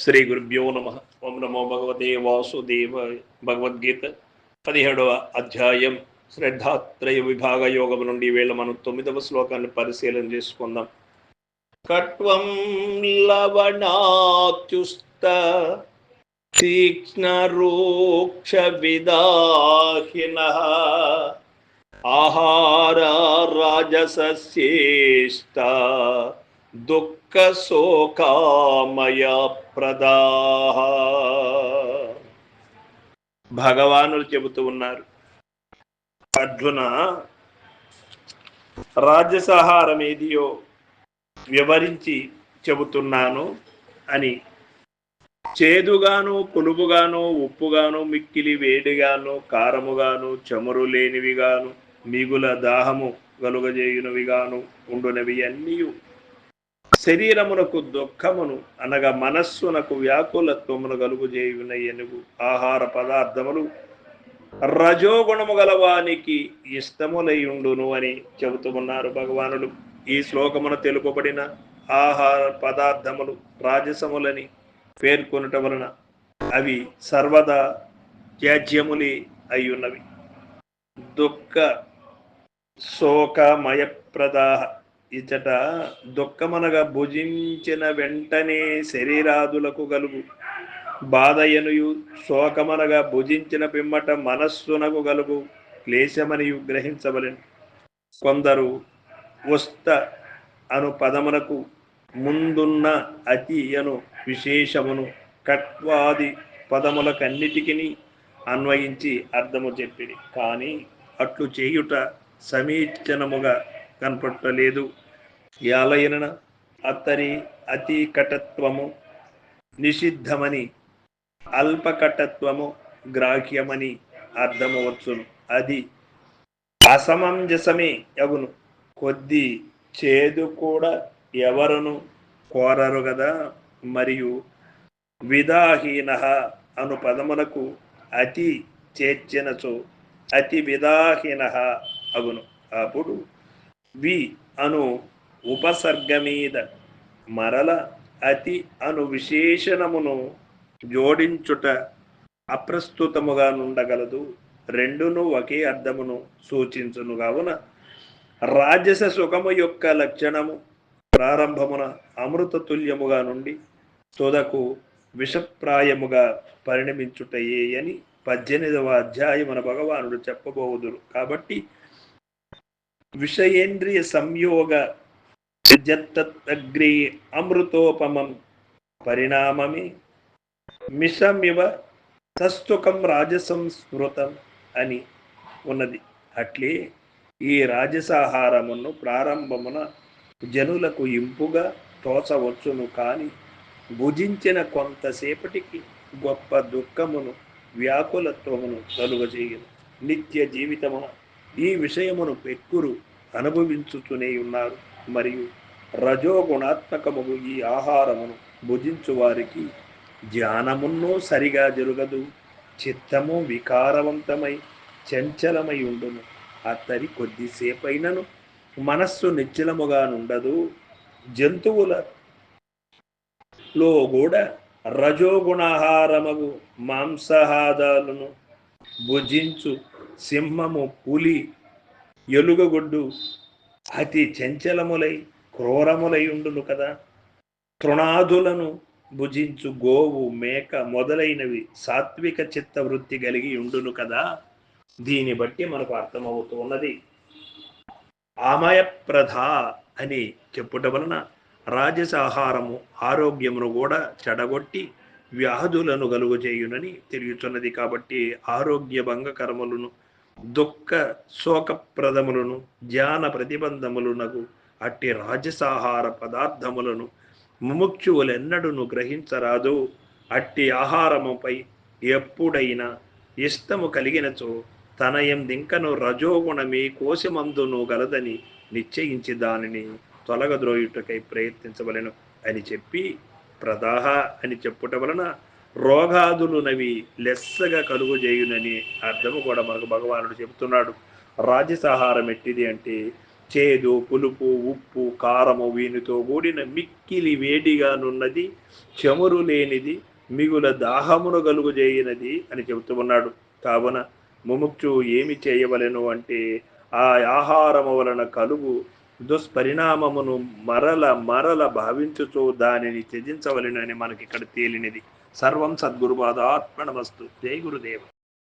శ్రీ గురుభ్యో నమ. ఓం నమో భగవతే వాసుదేవ భగవద్గీత పదిహేడవ అధ్యాయం. శ్రద్ధాత్రయ విభాగ యోగం నుండి వేళ మనం తొమ్మిదవ శ్లోకాన్ని పరిశీలన చేసుకుందాం. కట్వం లవణాత్యుస్త తీక్ష్ణ రూక్ష విదాహిన ఆహార రాజసేష్ట దుఃఖ శోకామయ ప్రదాహ భగవానులు చెబుతూ ఉన్నారు. అర్జున రాజ్యసహారం ఏదియో వివరించి చెబుతున్నాను అని. చేదుగాను పులుపుగాను ఉప్పుగాను మిక్కిలి వేడిగాను కారముగాను చమురు లేనివిగాను మిగుల దాహము గలుగజేయునవిగాను ఉండునవి అన్నీ శరీరమునకు దుఃఖమును అనగా మనస్సునకు వ్యాకులత్వమును కలుగుజేయున ఎనుగు ఆహార పదార్థములు రజోగుణము గలవానికి ఇష్టములయుండును అని చెబుతున్నారు భగవానుడు. ఈ శ్లోకమున తెలుపబడిన ఆహార పదార్థములు రాజసములని పేర్కొనట వలన అవి సర్వదా త్యాజ్యములి అయ్యున్నవి. దుఃఖ శోకమయప్రదాహ ఇచ్చట దుఃఖమనగా భుజించిన వెంటనే శరీరాదులకు గలుగు. బాధయనుయు శోకమనగా భుజించిన పిమ్మట మనస్సునకు గలుగు. క్లేశమనియు గ్రహించవలెను. కొందరు వస్త అను పదమునకు ముందున్న అతి అను విశేషమును కట్వాది పదములకన్నిటికీ అన్వయించి అర్థము చెప్పిడి కానీ అట్లు చేయుట సమీచనముగా కనపట్టలేదు. యాలయన అతని అతి కటత్వము నిషిద్ధమని అల్పకటత్వము గ్రాహ్యమని అర్థమవచ్చును అది అసమంజసమే యగును. కొద్ది చేదు కూడా ఎవరును కోరరు కదా మరియు విదాహీన అను పదములకు అతి చేర్చినచో అతి విదాహీన అగును. అప్పుడు వి అను ఉపసర్గ మీద మరల అతి అను విశేషణమును జోడించుట అప్రస్తుతముగా నుండగలదు. రెండును ఒకే అర్థమును సూచించును. కావున రాజస సుఖము యొక్క లక్షణము ప్రారంభమున అమృతతుల్యముగా నుండి తుదకు విషప్రాయముగా పరిణమించుటయే అని పద్దెనిమిదవ అధ్యాయమున భగవానుడు చెప్పబోదురు. కాబట్టి విషయేంద్రియ సంయోగ జత్తగ్రే అమృతోపమం పరిణామమే మిషమివ రాజసం స్ఫృతం అని ఉన్నది. అట్లే ఈ రాజసాహారమును ప్రారంభమున జనులకు ఇంపుగా తోచవచ్చును కానీ భుజించిన కొంతసేపటికి గొప్ప దుఃఖమును వ్యాకులత్వమును కలుగజేయను. నిత్య జీవితమున ఈ విషయమును పెక్కురు అనుభవించుతూనే ఉన్నారు. మరియు రజోగుణాత్మకముగు ఈ ఆహారమును భుజించు వారికి ధ్యానమున్నో సరిగా జరుగదు. చిత్తము వికారవంతమై చంచలమై ఉండును. అతడి కొద్దిసేపైనను మనస్సు నిశ్చలముగా నుండదు. జంతువుల లో కూడా రజోగుణాహారమగు మాంసాహారాలను భుజించు సింహము పులి ఎలుగగొడ్డు అతి చంచలములై క్రూరములయుండును కదా. తృణాదులను భుజించు గోవు మేక మొదలైనవి సాత్విక చిత్త వృత్తి కలిగి ఉండును కదా. దీన్ని బట్టి మనకు అర్థమవుతూ ఉన్నది. ఆమయప్రధ అని చెప్పుట వలన రాజసాహారము ఆరోగ్యమును కూడా చెడగొట్టి వ్యాధులను కలుగు చేయునని తెలియచున్నది కాబట్టి ఆరోగ్య భంగకరములను దుఃఖ శోకప్రదములను ధ్యాన ప్రతిబంధములునకు అట్టి రాజసాహార పదార్థములను ముముక్షువులెన్నడును గ్రహించరాదు. అట్టి ఆహారముపై ఎప్పుడైనా ఇష్టము కలిగినచో తన ఎందింకను రజోగుణమే కోశమందును గలదని నిశ్చయించి దానిని తొలగద్రోయుటకై ప్రయత్నించవలెను అని చెప్పి ప్రదాహ అని చెప్పుట వలన రోగాదులునవి లెస్సగా కలుగు చేయునని అర్థము కూడా మనకు భగవానుడు చెబుతున్నాడు. రాజసాహారం ఎట్టిది అంటే చేదు పులుపు ఉప్పు కారము వీనితో కూడిన మిక్కిలి వేడిగానున్నది చెమురు లేనిది మిగుల దాహమును కలుగుజేయినది అని చెబుతూ ఉన్నాడు. కావున ముముక్షు ఏమి చేయవలెను అంటే ఆ ఆహారము వలన కలుగు దుష్పరిణామమును మరల మరల భావించుచూ దానిని త్యజించవలెనని మనకి ఇక్కడ తేలినది. సర్వం సద్గురుపాదాత్మనమస్తు జై గురుదేవ.